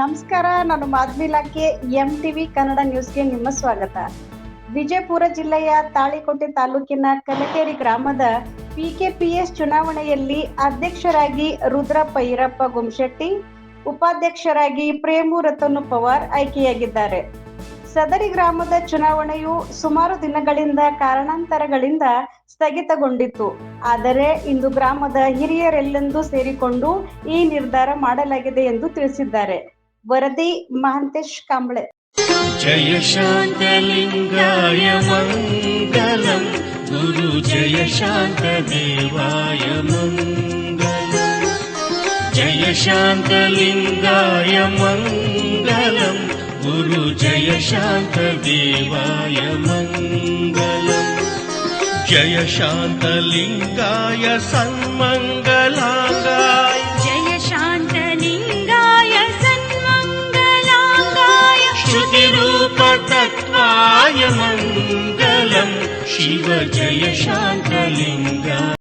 ನಮಸ್ಕಾರ, ನಾನು ಮಾಧವಿ ಇಲಾಖೆ ಎಂ ಟಿವಿ ಕನ್ನಡ ನ್ಯೂಸ್ಗೆ ನಿಮ್ಮ ಸ್ವಾಗತ. ವಿಜಯಪುರ ಜಿಲ್ಲೆಯ ತಾಳಿಕೋಟೆ ತಾಲೂಕಿನ ಕಲಕೇರಿ ಗ್ರಾಮದ ಪಿಕೆಪಿಎಸ್ ಚುನಾವಣೆಯಲ್ಲಿ ಅಧ್ಯಕ್ಷರಾಗಿ ರುದ್ರಪ್ಪ ಈರಪ್ಪ ಗುಮ್ಶೆಟ್ಟಿ ಉಪಾಧ್ಯಕ್ಷರಾಗಿ ಪ್ರೇಮು ರತನು ಪವಾರ್ ಆಯ್ಕೆಯಾಗಿದ್ದಾರೆ. ಸದರಿ ಗ್ರಾಮದ ಚುನಾವಣೆಯು ಸುಮಾರು ದಿನಗಳಿಂದ ಕಾರಣಾಂತರಗಳಿಂದ ಸ್ಥಗಿತಗೊಂಡಿತ್ತು. ಆದರೆ ಇಂದು ಗ್ರಾಮದ ಹಿರಿಯರೆಲ್ಲೆಂದು ಸೇರಿಕೊಂಡು ಈ ನಿರ್ಧಾರ ಮಾಡಲಾಗಿದೆ ಎಂದು ತಿಳಿಸಿದ್ದಾರೆ. वरदे महान्तेश काबळे. जय शान्तलिङ्गाय मङ्गलम् गुरु जय शान्तदेवाय मङ्गलम् जय शान्तलिङ्गाय मङ्गलम् गुरु जय शान्तदेवाय मङ्गलम् जय शान्तलिङ्गाय समङ्गला शिव जय शान्तलिङ्गाय